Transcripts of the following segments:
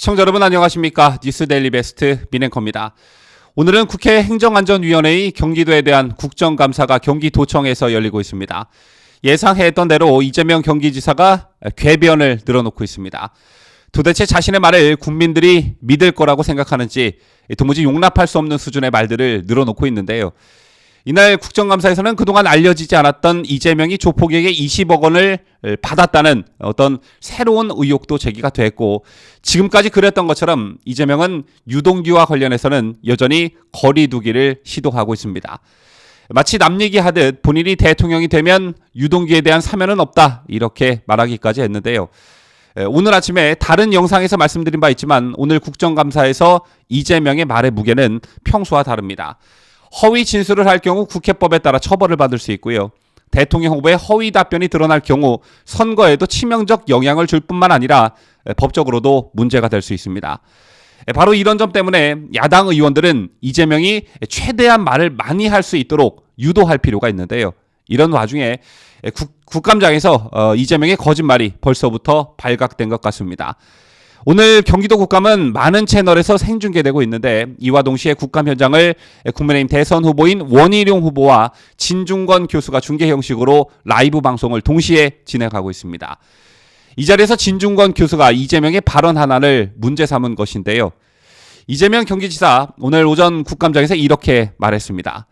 시청자 여러분 안녕하십니까 뉴스 데일리 베스트 민행커입니다. 오늘은 국회 행정안전위원회의 경기도에 대한 국정감사가 경기도청에서 열리고 있습니다. 예상했던 대로 이재명 경기지사가 궤변을 늘어놓고 있습니다. 도대체 자신의 말을 국민들이 믿을 거라고 생각하는지 도무지 용납할 수 없는 수준의 말들을 늘어놓고 있는데요. 이날 국정감사에서는 그동안 알려지지 않았던 이재명이 조폭에게 20억 원을 받았다는 어떤 새로운 의혹도 제기가 됐고 지금까지 그랬던 것처럼 이재명은 유동규와 관련해서는 여전히 거리두기를 시도하고 있습니다. 마치 남 얘기하듯 본인이 대통령이 되면 유동규에 대한 사면은 없다 이렇게 말하기까지 했는데요. 오늘 아침에 다른 영상에서 말씀드린 바 있지만 오늘 국정감사에서 이재명의 말의 무게는 평소와 다릅니다. 허위 진술을 할 경우 국회법에 따라 처벌을 받을 수 있고요. 대통령 후보의 허위 답변이 드러날 경우 선거에도 치명적 영향을 줄 뿐만 아니라 법적으로도 문제가 될 수 있습니다. 바로 이런 점 때문에 야당 의원들은 이재명이 최대한 말을 많이 할 수 있도록 유도할 필요가 있는데요. 이런 와중에 국, 국감장에서 어, 이재명의 거짓말이 벌써부터 발각된 것 같습니다. 오늘 경기도 국감은 많은 채널에서 생중계되고 있는데 이와 동시에 국감 현장을 국민의힘 대선 후보인 원희룡 후보와 진중권 교수가 중계 형식으로 라이브 방송을 동시에 진행하고 있습니다. 이 자리에서 진중권 교수가 이재명의 발언 하나를 문제 삼은 것인데요. 이재명 경기지사 오늘 오전 국감장에서 이렇게 말했습니다.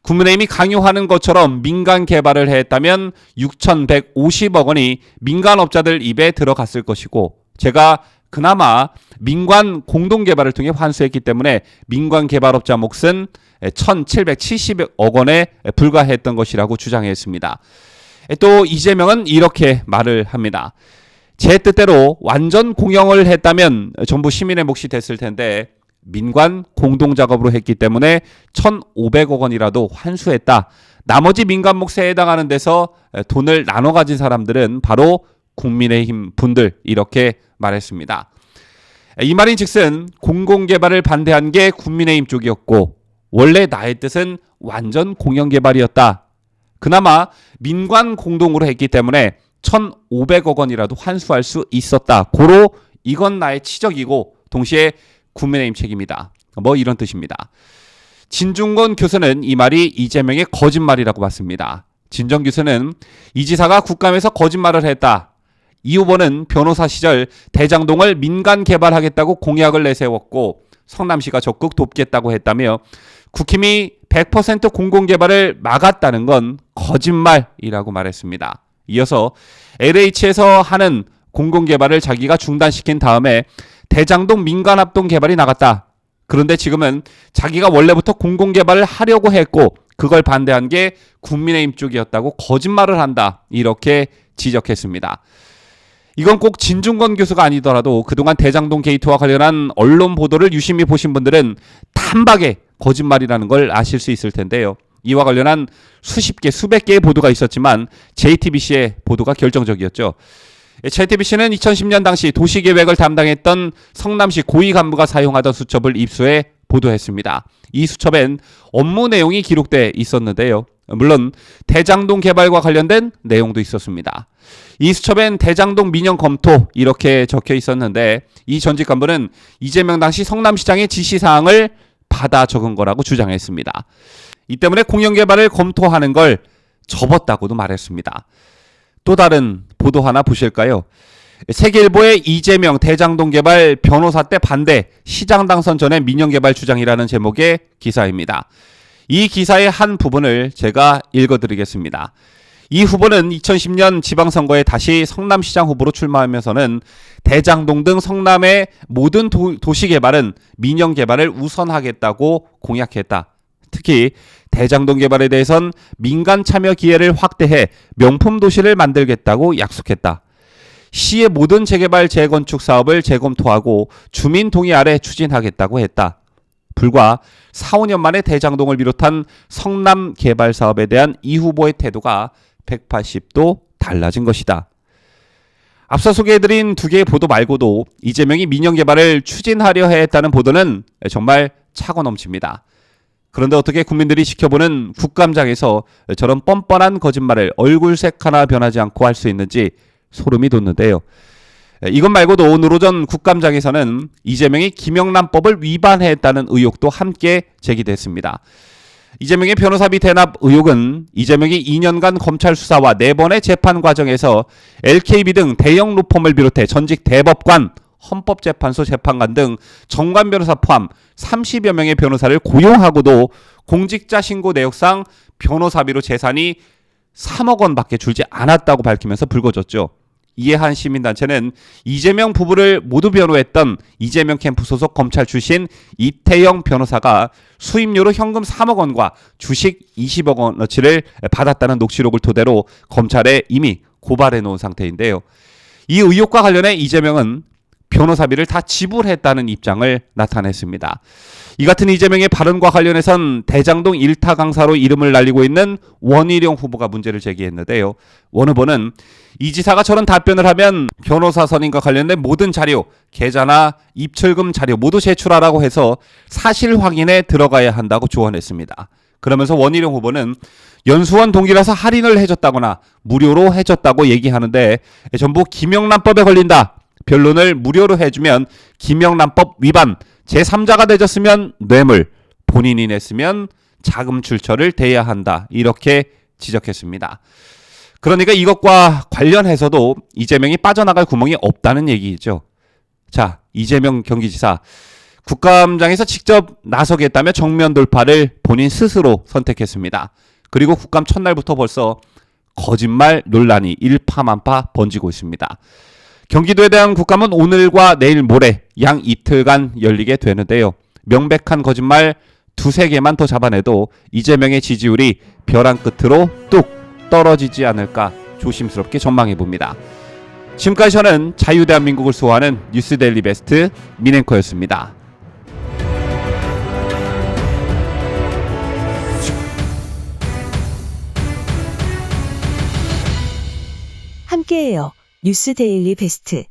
국민의힘이 강요하는 것처럼 민간 개발을 했다면 6,150억 원이 민간업자들 입에 들어갔을 것이고 제가 그나마 민관 공동 개발을 통해 환수했기 때문에 민관 개발업자 몫은 1,770억 원에 불과했던 것이라고 주장했습니다. 또 이재명은 이렇게 말을 합니다. 제 뜻대로 완전 공영을 했다면 전부 시민의 몫이 됐을 텐데 민관 공동 작업으로 했기 때문에 1,500억 원이라도 환수했다. 나머지 민간 몫에 해당하는 데서 돈을 나눠 가진 사람들은 바로 국민의힘 분들 이렇게 말했습니다. 이 말인 즉슨 공공개발을 반대한 게 국민의힘 쪽이었고 원래 나의 뜻은 완전 공영개발이었다. 그나마 민관 공동으로 했기 때문에 1,500억 원이라도 환수할 수 있었다. 고로 이건 나의 치적이고 동시에 국민의힘 책임이다. 뭐 이런 뜻입니다. 진중권 교수는 이 말이 이재명의 거짓말이라고 봤습니다. 진정 교수는 이 지사가 국감에서 거짓말을 했다. 이 후보는 변호사 시절 대장동을 민간 개발하겠다고 공약을 내세웠고 성남시가 적극 돕겠다고 했다며 국힘이 100% 공공개발을 막았다는 건 거짓말이라고 말했습니다. 이어서 LH에서 하는 공공개발을 자기가 중단시킨 다음에 대장동 민간합동 개발이 나갔다. 그런데 지금은 자기가 원래부터 공공개발을 하려고 했고 그걸 반대한 게 국민의힘 쪽이었다고 거짓말을 한다. 이렇게 지적했습니다. 이건 꼭 진중권 교수가 아니더라도 그동안 대장동 게이트와 관련한 언론 보도를 유심히 보신 분들은 단박에 거짓말이라는 걸 아실 수 있을 텐데요. 이와 관련한 수십 개, 수백 개의 보도가 있었지만 JTBC의 보도가 결정적이었죠. JTBC는 2010년 당시 도시계획을 담당했던 성남시 고위 간부가 사용하던 수첩을 입수해 보도했습니다. 이 수첩엔 업무 내용이 기록돼 있었는데요. 물론 대장동 개발과 관련된 내용도 있었습니다. 이 수첩엔 대장동 민영 검토 이렇게 적혀 있었는데 이 전직 간부는 이재명 당시 성남시장의 지시사항을 받아 적은 거라고 주장했습니다. 이 때문에 공영 개발을 검토하는 걸 접었다고도 말했습니다. 또 다른 보도 하나 보실까요? 세계일보의 이재명 대장동 개발 변호사 때 반대 시장 당선 전에 민영 개발 주장이라는 제목의 기사입니다. 이 기사의 한 부분을 제가 읽어드리겠습니다. 이 후보는 2010년 지방선거에 다시 성남시장 후보로 출마하면서는 대장동 등 성남의 모든 도, 시 개발은 민영 개발을 우선하겠다고 공약했다. 특히 대장동 개발에 대해선 민간 참여 기회를 확대해 명품 도시를 만들겠다고 약속했다. 시의 모든 재개발 재건축 사업을 재검토하고 주민 동의 아래 추진하겠다고 했다. 불과 4, 5년 만에 대장동을 비롯한 성남 개발 사업에 대한 이 후보의 태도가 180도 달라진 것이다. 앞서 소개해드린 두 개의 보도 말고도 이재명이 민영 개발을 추진하려 했다는 보도는 정말 차고 넘칩니다. 그런데 어떻게 국민들이 지켜보는 국감장에서 저런 뻔뻔한 거짓말을 얼굴색 하나 변하지 않고 할 수 있는지 소름이 돋는데요. 에, 이것 말고도 노로전 국감장에서는 이재명이 김영란법을 위반했다는 의혹도 함께 제기됐습니다. 이재명의 변호사비 대납 의혹은 이재명이 2년간 검찰 수사와 4번의 재판 과정에서 LKB 등 대형 로펌을 비롯해 전직 대법관, 헌법재판소 재판관 등 정관 변호사 포함 30여 명의 변호사를 고용하고도 공직자 신고 내역상 변호사비로 재산이 3억 원밖에 줄지 않았다고 밝히면서 불거졌죠. 이에 한 시민단체는 이재명 부부를 모두 변호했던 이재명 캠프 소속 검찰 출신 이태영 변호사가 수임료로 현금 3억 원과 주식 20억 원어치를 받았다는 녹취록을 토대로 검찰에 이미 고발해 놓은 상태인데요. 이 의혹과 관련해 이재명은 변호사비를 다 지불했다는 입장을 나타냈습니다. 이 같은 이재명의 발언과 관련해선 대장동 일타 강사로 이름을 날리고 있는 원희룡 후보가 문제를 제기했는데요. 원 후보는 이 지사가 저런 답변을 하면 변호사 선임과 관련된 모든 자료, 계좌나 입출금 자료 모두 제출하라고 해서 사실 확인에 들어가야 한다고 조언했습니다. 그러면서 원희룡 후보는 연수원 동기라서 할인을 해줬다거나 무료로 해줬다고 얘기하는데 전부 김영란법에 걸린다. 변론을 무료로 해주면 김영란법 위반, 제3자가 내줬으면 뇌물, 본인이 냈으면 자금 출처를 대야 한다. 이렇게 지적했습니다. 그러니까 이것과 관련해서도 이재명이 빠져나갈 구멍이 없다는 얘기죠. 자, 이재명 경기지사 국감장에서 직접 나서겠다며 정면 돌파를 본인 스스로 선택했습니다. 그리고 국감 첫날부터 벌써 거짓말 논란이 일파만파 번지고 있습니다. 경기도에 대한 국감은 오늘과 내일 모레 양 이틀간 열리게 되는데요. 명백한 거짓말 두세 개만 더 잡아내도 이재명의 지지율이 벼랑 끝으로 뚝 떨어지지 않을까 조심스럽게 전망해 봅니다. 지금까지 저는 자유대한민국을 수호하는 뉴스데일리 베스트 민앵커였습니다. 함께해요. 뉴스 데일리 베스트.